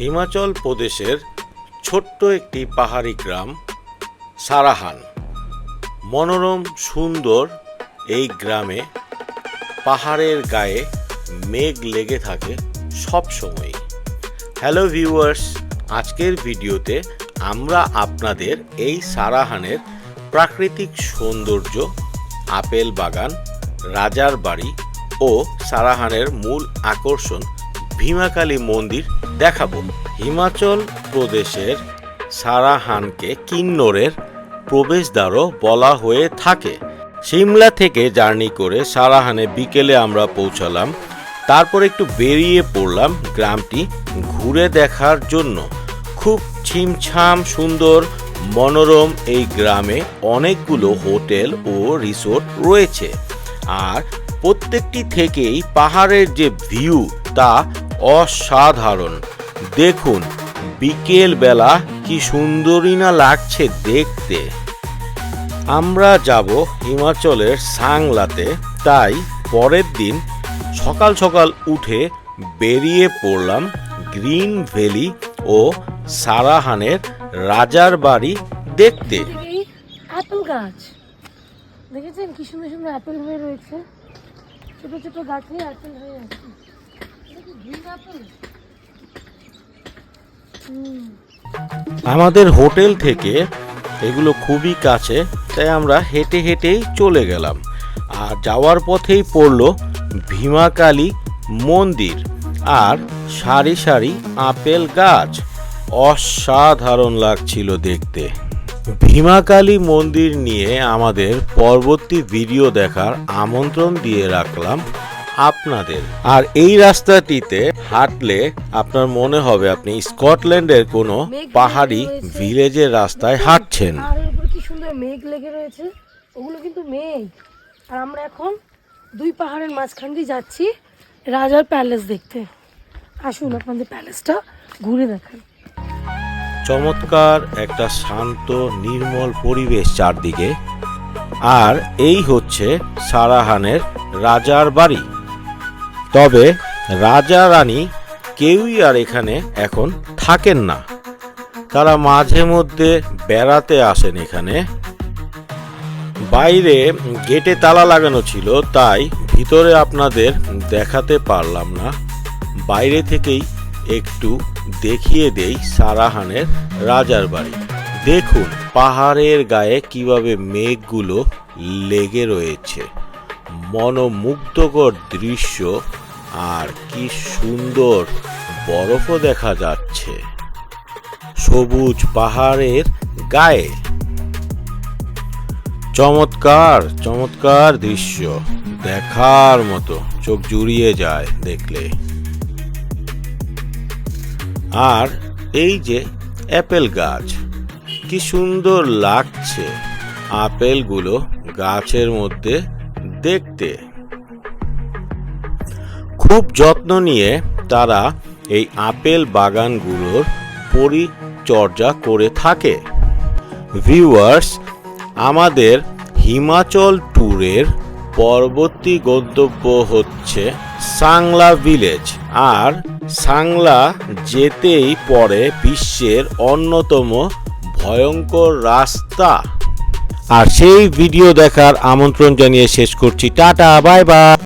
হিমাচল প্রদেশের ছোট্ট একটি পাহাড়ি গ্রাম, সারাহান। মনোরম, সুন্দর এই গ্রামে পাহাড়ের গায়ে মেঘ লেগে থাকে সব সময় হ্যালো ভিউয়ার্স, আজকের ভিডিওতে আমরা আপনাদের এই সারাহানের প্রাকৃতিক সৌন্দর্য, আপেল বাগান, রাজার বাড়ি ও সারাহানের মূল আকর্ষণ ভীমাকালী মন্দির দেখাবো। হিমাচল প্রদেশের সারাহানকে কিন্নরের প্রবেশদ্বারও বলা হয়ে থাকে। সিমলা থেকে জার্নি করে সারাহানে বিকেলে আমরা পৌঁছালাম। তারপর একটু বেরিয়ে পড়লাম গ্রামটি ঘুরে দেখার জন্য। খুব ছিমছাম, সুন্দর, মনোরম এই গ্রামে অনেকগুলো হোটেল ও রিসোর্ট রয়েছে। আর প্রত্যেকটি থেকেই পাহাড়ের যে ভিউ তা অসাধারণ। দেখুন বিকেল বেলা কি সুন্দরী না লাগছে দেখতে। আমরা যাব হিমাচলের সাংলাতে, তাই পরের দিন সকাল সকাল উঠে বেরিয়ে পড়লাম গ্রিন ভ্যালি ও সারাহানের রাজার বাড়ি দেখতে। অ্যাপেল গাছ। দেখেছেন কি সুন্দর সুন্দর অ্যাপেল হয়ে রয়েছে। ছোট ছোট গাছে অ্যাপেল হয়ে আছে এটা কি গ্রিন অ্যাপেল হুম আমাদের হোটেল থেকে এগুলো খুবই কাছে, তাই আমরা হেঁটে হেঁটেই চলে গেলাম। আর যাওয়ার পথেই পড়ল ভীমাকালী মন্দির আর সারি সারি আপেল গাছ। অসাধারণ লাগছিল দেখতে। ভীমাকালী মন্দির নিয়ে আমাদের পরবর্তী ভিডিও দেখার আমন্ত্রণ দিয়ে রাখলাম। আপনাদের। আর এই রাস্তাটিতে হাঁটলে আপনার মনে হবে আপনি স্কটল্যান্ডের কোনো পাহাড়ি ভিলেজের রাস্তায় হাঁটছেন। কি সুন্দর মেঘ লেগে রয়েছে? ওগুলো কিন্তু মেঘ। আর আমরা এখন দুই পাহাড়ের মাঝখান দিয়ে যাচ্ছি রাজার প্যালেস দেখতে। আসুন আপনাদের প্যালেসটা ঘুরে দেখান চমৎকার একটা শান্ত নির্মল পরিবেশ চারদিকে। আর এই হচ্ছে সারাহানের রাজার বাড়ি। তবে রাজা রানী কেউই আর এখানে এখন থাকেন না। তারা মাঝে মধ্যে বেড়াতে আসেন এখানে। বাইরে গেটে তালা লাগানো ছিল, তাই ভিতরে আপনাদের দেখাতে পারলাম না। বাইরে থেকেই একটু দেখিয়ে দেই সারাহানের রাজার বাড়ি। দেখুন, পাহাড়ের গায়ে কীভাবে মেঘগুলো লেগে রয়েছে। মনোমুগ্ধকর দৃশ্য আর কি সুন্দর বরফও দেখা যাচ্ছে। সবুজ পাহাড়ের গায়ে। চমৎকার চমৎকার দৃশ্য। দেখার মতো, চোখ জুড়িয়ে যায় দেখলে। আর এই যে অ্যাপেল গাছ, কি সুন্দর লাগছে। আপেলগুলো গাছের মধ্যে দেখতে। খুব যত্ন নিয়ে তারা এই আপেল বাগানগুলোর পরিচর্যা করে থাকে। ভিউয়ার্স, আমাদের হিমাচল ট্যুরের পরবর্তী গন্তব্য হচ্ছে সাংলা ভিলেজ। আর সাংলা যেতেই পড়ে বিশ্বের অন্যতম ভয়ঙ্কর রাস্তা। আর সেই ভিডিও দেখার আমন্ত্রণ জানিয়ে শেষ করছি। Tata, bye bye.